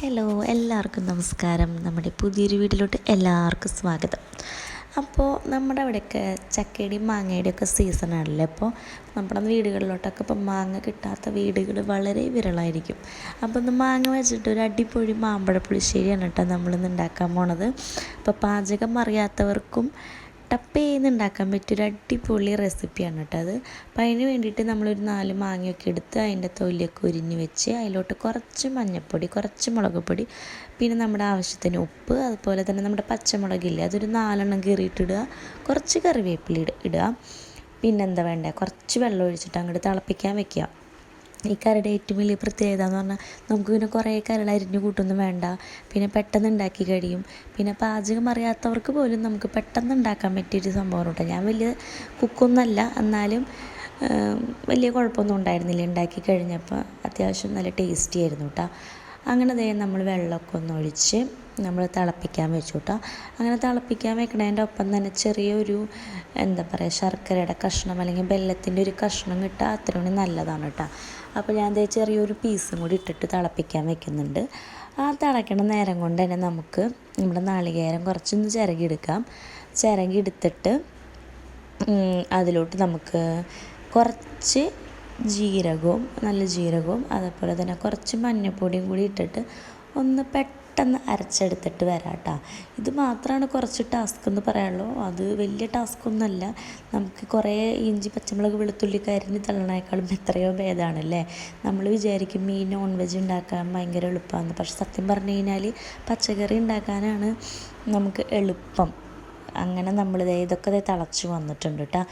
Hello എല്ലാവർക്കും നമസ്കാരം. നമ്മുടെ പുതിയൊരു വീട്ടിലോട്ട് എല്ലാവർക്കും സ്വാഗതം. അപ്പോൾ നമ്മുടെ അവിടെയൊക്കെ ചക്കയുടെയും മാങ്ങയുടെയും ഒക്കെ സീസണാണല്ലേ അപ്പോൾ നമ്മുടെ വീടുകളിലോട്ടൊക്കെ ഇപ്പോൾ മാങ്ങ കിട്ടാത്ത വീടുകൾ വളരെ വിരളായിരിക്കും. അപ്പോൾ ഒന്ന് മാങ്ങ വെച്ചിട്ട് ഒരു അടിപൊളി മാമ്പഴ പുളിശ്ശേരിയാണ് കേട്ടോ നമ്മളിന്ന് ഉണ്ടാക്കാൻ പോണത്. അപ്പോൾ പാചകം അറിയാത്തവർക്കും ടപ്പേന്ന് ഉണ്ടാക്കാൻ പറ്റിയൊരു അടിപൊളി റെസിപ്പിയാണ് കേട്ടോ അത്. അപ്പോൾ അതിന് വേണ്ടിയിട്ട് നമ്മളൊരു നാല് മാങ്ങയൊക്കെ എടുത്ത് അതിന്റെ തൊലിയൊക്കെ ഉരിഞ്ഞ് വെച്ച് അതിലോട്ട് കുറച്ച് മഞ്ഞൾപ്പൊടി കുറച്ച് മുളക് പൊടി പിന്നെ നമ്മുടെ ആവശ്യത്തിന് ഉപ്പ് അതുപോലെ തന്നെ നമ്മുടെ പച്ചമുളകില്ലേ അതൊരു നാലെണ്ണം കീറിയിട്ടിടുക. കുറച്ച് കറിവേപ്പില ഇടുക. പിന്നെന്താ വേണ്ടത് കുറച്ച് വെള്ളം ഒഴിച്ചിട്ട് അങ്ങോട്ട് തിളപ്പിക്കാൻ വെക്കുക. ഈ കറിയുടെ ഏറ്റവും വലിയ പ്രത്യേകത എന്ന് പറഞ്ഞാൽ നമുക്ക് പിന്നെ കുറേ കറികൾ അരിഞ്ഞു കൂട്ടൊന്നും വേണ്ട. പിന്നെ പെട്ടെന്ന് ഉണ്ടാക്കി കഴിയും. പിന്നെ പാചകം അറിയാത്തവർക്ക് പോലും നമുക്ക് പെട്ടെന്ന് ഉണ്ടാക്കാൻ പറ്റിയൊരു സംഭവം കേട്ടോ ഞാൻ വലിയ കുക്കൊന്നല്ല. എന്നാലും വലിയ കുഴപ്പമൊന്നും ഉണ്ടായിരുന്നില്ല. ഉണ്ടാക്കി കഴിഞ്ഞപ്പോൾ അത്യാവശ്യം നല്ല ടേസ്റ്റി ആയിരുന്നു കേട്ടോ അങ്ങനെ ദേ നമ്മൾ വെള്ളമൊക്കെ ഒന്ന് ഒഴിച്ച് നമ്മൾ തിളപ്പിക്കാൻ വെച്ചു കേട്ടോ അങ്ങനെ തിളപ്പിക്കാൻ വെക്കണതിന്റെ ഒപ്പം തന്നെ ചെറിയൊരു എന്താ പറയുക ശർക്കരയുടെ കഷ്ണം അല്ലെങ്കിൽ വെല്ലത്തിന്റെ ഒരു കഷ്ണം കിട്ടുക അത്രയും നല്ലതാണ് കേട്ടോ. അപ്പോൾ ഞാൻ ദേ ചെറിയൊരു പീസും കൂടി ഇട്ടിട്ട് തിളപ്പിക്കാൻ വെക്കുന്നുണ്ട്. ആ തിളയ്ക്കണ നേരം കൊണ്ട് തന്നെ നമുക്ക് നമ്മുടെ നാളികേരം കുറച്ചൊന്ന് ചിരകിയെടുക്കാം. ചിരകിയെടുത്തിട്ട് അതിലോട്ട് നമുക്ക് കുറച്ച് ജീരകവും നല്ല ജീരകവും അതേപോലെ തന്നെ കുറച്ച് മഞ്ഞൾപ്പൊടിയും കൂടി ഇട്ടിട്ട് ഒന്ന് പെട്ടെന്ന് അരച്ചെടുത്തിട്ട് വരാം കേട്ടോ ഇത് മാത്രമാണ് കുറച്ച് ടാസ്ക് എന്ന് പറയാനുള്ളൂ. അത് വലിയ ടാസ്ക് ഒന്നുമല്ല. നമുക്ക് കുറേ ഇഞ്ചി പച്ചമുളക് വെളുത്തുള്ളി കരിഞ്ഞ് തള്ളണേക്കാളും എത്രയോ ഭേദമാണല്ലേ നമ്മൾ വിചാരിക്കും ഈ നോൺ വെജ് ഉണ്ടാക്കാൻ ഭയങ്കര എളുപ്പമാണ് പക്ഷെ സത്യം പറഞ്ഞു കഴിഞ്ഞാൽ പച്ചക്കറി ഉണ്ടാക്കാനാണ് നമുക്ക് എളുപ്പം. അങ്ങനെ നമ്മൾ ഇതൊക്കെ തിളച്ച് വന്നിട്ടുണ്ട് കേട്ടോ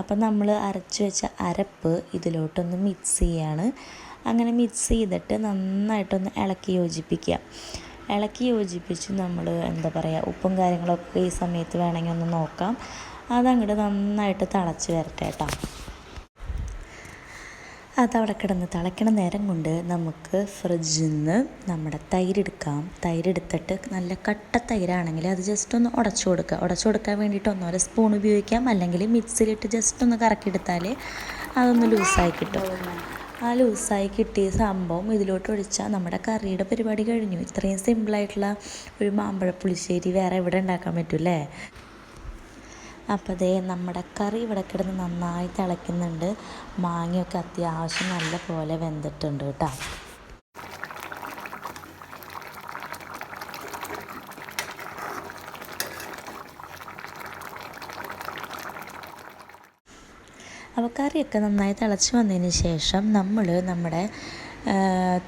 അപ്പം നമ്മൾ അരച്ച് വെച്ച അരപ്പ് ഇതിലോട്ടൊന്ന് മിക്സ് ചെയ്യാണ്. അങ്ങനെ മിക്സ് ചെയ്തിട്ട് നന്നായിട്ടൊന്ന് ഇളക്കി യോജിപ്പിക്കുക. ഇളക്കി യോജിപ്പിച്ച് നമ്മൾ എന്താ പറയുക ഉപ്പും കാര്യങ്ങളൊക്കെ ഈ സമയത്ത് വേണമെങ്കിൽ ഒന്ന് നോക്കാം. അതങ്ങോട്ട് നന്നായിട്ട് തിളച്ച് വരട്ടെ കേട്ടോ അതവിടെ കിടന്ന് തിളയ്ക്കണ നേരം കൊണ്ട് നമുക്ക് ഫ്രിഡ്ജിൽ നിന്ന് നമ്മുടെ തൈരെടുക്കാം. തൈരെടുത്തിട്ട് നല്ല കട്ട തൈരാണെങ്കിൽ അത് ജസ്റ്റ് ഒന്ന് ഉടച്ചു കൊടുക്കുക. ഉടച്ചു കൊടുക്കാൻ വേണ്ടിയിട്ട് ഒന്നോരോ സ്പൂൺ ഉപയോഗിക്കാം. അല്ലെങ്കിൽ മിക്സിയിലിട്ട് ജസ്റ്റ് ഒന്ന് കറക്കിയെടുത്താൽ അതൊന്ന് ലൂസായി കിട്ടും. ആ ലൂസായി കിട്ടിയ സംഭവം ഇതിലോട്ട് ഒഴിച്ചാൽ നമ്മുടെ കറിയുടെ പരിപാടി കഴിഞ്ഞു. ഇത്രയും സിമ്പിളായിട്ടുള്ള ഒരു മാമ്പഴ പുളിശ്ശേരി വേറെ എവിടെ ഉണ്ടാക്കാൻ പറ്റൂല്ലേ? അപ്പോൾ ദേ നമ്മുടെ കറി ഇവിടെ കിടന്ന് നന്നായി തിളയ്ക്കുന്നുണ്ട് മാങ്ങയൊക്കെ അത്യാവശ്യം നല്ല പോലെ വെന്തിട്ടുണ്ട് കേട്ടോ. അപ്പോൾ കറിയൊക്കെ നന്നായി തിളച്ച് വന്നതിന് ശേഷം നമ്മൾ നമ്മുടെ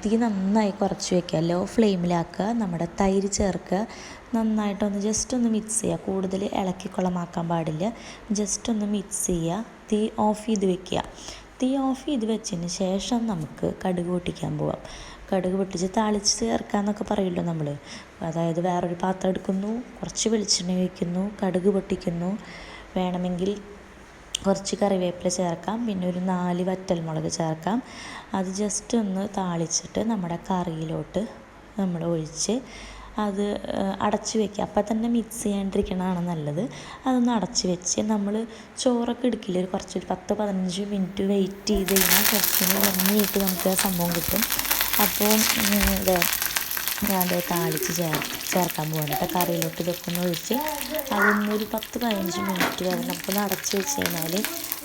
തീ നന്നായി കുറച്ച് വയ്ക്കുക ലോ ഫ്ലെയിമിലാക്കുക. നമ്മുടെ തൈര് ചേർക്കുക. നന്നായിട്ടൊന്ന് ജസ്റ്റ് ഒന്ന് മിക്സ് ചെയ്യുക. കൂടുതൽ ഇളക്കിക്കുളമാക്കാൻ പാടില്ല. ജസ്റ്റ് ഒന്ന് മിക്സ് ചെയ്യുക. തീ ഓഫ് ചെയ്ത് വെക്കുക. തീ ഓഫ് ചെയ്ത് വെച്ചതിന് ശേഷം നമുക്ക് കടുക് പൊട്ടിക്കാൻ പോവാം. കടുക് പൊട്ടിച്ച് താളിച്ച് ചേർക്കാമെന്നൊക്കെ പറയുമല്ലോ നമ്മൾ അതായത് വേറൊരു പാത്രം എടുക്കുന്നു. കുറച്ച് വെളിച്ചെണ്ണ ഒഴിക്കുന്നു. കടുക് പൊട്ടിക്കുന്നു. വേണമെങ്കിൽ കുറച്ച് കറിവേപ്പില ചേർക്കാം പിന്നെ ഒരു നാല് വറ്റൽമുളക് ചേർക്കാം. അത് ജസ്റ്റ് ഒന്ന് താളിച്ചിട്ട് നമ്മുടെ കറിയിലോട്ട് നമ്മൾ ഒഴിച്ച് അത് അടച്ചു വെക്കുക. അപ്പം തന്നെ മിക്സ് ചെയ്യാണ്ടിരിക്കണതാണ് നല്ലത്. അതൊന്ന് അടച്ചു വെച്ച് നമ്മൾ ചോറൊക്കെ എടുക്കില്ല ഒരു കുറച്ച് ഒരു പത്ത് പതിനഞ്ച് മിനിറ്റ് വെയിറ്റ് ചെയ്ത് കഴിഞ്ഞാൽ കുറച്ചുകൂടി ഭംഗിയായിട്ട് നമുക്ക് ആ സംഭവം കിട്ടും. അപ്പോൾ ഞാൻ താളിച്ച് ചേർ ചേർക്കാൻ പോകുന്നത് കേട്ടോ കറിയിലോട്ട് ഇതൊക്കെ ഒഴിച്ച് അതൊന്നൊരു പത്ത് പതിനഞ്ച് മിനിറ്റ് വരെ നമുക്കൊന്ന് അടച്ച് വെച്ച് കഴിഞ്ഞാൽ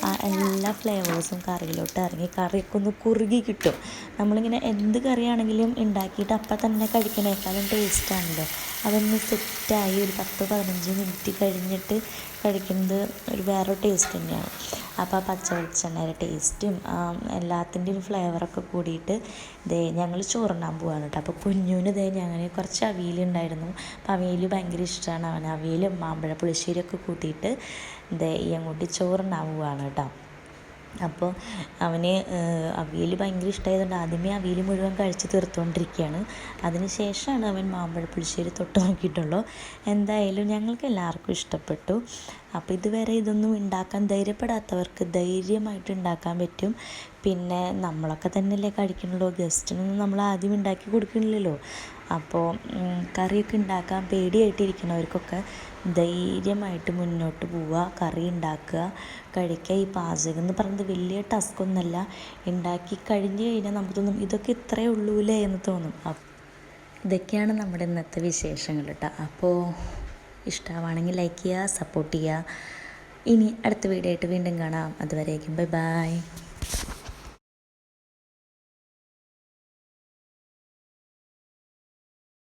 ആ എല്ലാ ഫ്ലേവേഴ്സും കറിയിലോട്ട് ഇറങ്ങി കറിയൊക്കെ ഒന്ന് കുറുകി കിട്ടും. നമ്മളിങ്ങനെ എന്ത് കറിയാണെങ്കിലും ഉണ്ടാക്കിയിട്ട് അപ്പം തന്നെ കഴിക്കണേക്കാളും ടേസ്റ്റാണല്ലോ അതൊന്ന് സെറ്റായി ഒരു പത്ത് പതിനഞ്ച് മിനിറ്റ് കഴിഞ്ഞിട്ട് കഴിക്കുന്നത് ഒരു വേറെ ടേസ്റ്റ് തന്നെയാണ്. അപ്പോൾ ആ പച്ച വെളിച്ചെണ്ണയുടെ ടേസ്റ്റും എല്ലാത്തിന്റെയും ഫ്ലേവറൊക്കെ കൂടിയിട്ട് ദേ ഞങ്ങൾ ചോറുണ്ണാൻ പോവാണ് കേട്ടോ അപ്പോൾ കുഞ്ഞുവിന് ദേ ഞങ്ങൾ കുറച്ച് അവിയലുണ്ടായിരുന്നു അപ്പോൾ അവിയൽ ഭയങ്കര ഇഷ്ടമാണ് അവൻ അവിയലും മാമ്പഴ പുളിശ്ശേരിയൊക്കെ കൂട്ടിയിട്ട് ദേ ഈ അങ്ങോട്ട് ചോറുണ്ണാൻ പോവാണ് കേട്ടോ അപ്പോൾ അവന് അവിയൽ ഭയങ്കര ഇഷ്ടമായതുകൊണ്ട് ആദ്യമേ അവിയൽ മുഴുവൻ കഴിച്ച് തീർത്തുകൊണ്ടിരിക്കുകയാണ് അതിന് ശേഷമാണ് അവൻ മാമ്പഴ പുളിശ്ശേരി തൊട്ട് നോക്കിയിട്ടുള്ളൂ. എന്തായാലും ഞങ്ങൾക്ക് എല്ലാവർക്കും ഇഷ്ടപ്പെട്ടു. അപ്പോൾ ഇതുവരെ ഇതൊന്നും ഉണ്ടാക്കാൻ ധൈര്യപ്പെടാത്തവർക്ക് ധൈര്യമായിട്ട് ഉണ്ടാക്കാൻ പറ്റും. പിന്നെ നമ്മളൊക്കെ തന്നെയല്ലേ കഴിക്കണുള്ളൂ ഗസ്റ്റിനൊന്നും നമ്മൾ ആദ്യം ഉണ്ടാക്കി കൊടുക്കണില്ലല്ലോ അപ്പോൾ കറിയൊക്കെ ഉണ്ടാക്കാൻ പേടിയായിട്ടിരിക്കുന്നവർക്കൊക്കെ ധൈര്യമായിട്ട് മുന്നോട്ട് പോവുക കറി ഉണ്ടാക്കുക കഴിക്കുക. ഈ പാചകം എന്ന് പറയുന്നത് വലിയ ടാസ്ക്കൊന്നുമല്ല ഉണ്ടാക്കി കഴിഞ്ഞ് കഴിഞ്ഞാൽ നമുക്ക് തോന്നും ഇതൊക്കെ ഇത്രയേ ഉള്ളൂല്ലേ എന്ന് തോന്നും. ഇതൊക്കെയാണ് നമ്മുടെ ഇന്നത്തെ വിശേഷങ്ങൾ കേട്ടോ. അപ്പോൾ ഇഷ്ടമാണെങ്കിൽ ലൈക്ക് ചെയ്യുക സപ്പോർട്ട് ചെയ്യുക. ഇനി അടുത്ത വീഡിയോ ആയിട്ട് വീണ്ടും കാണാം. അതുവരേക്കും ബൈ ബൈ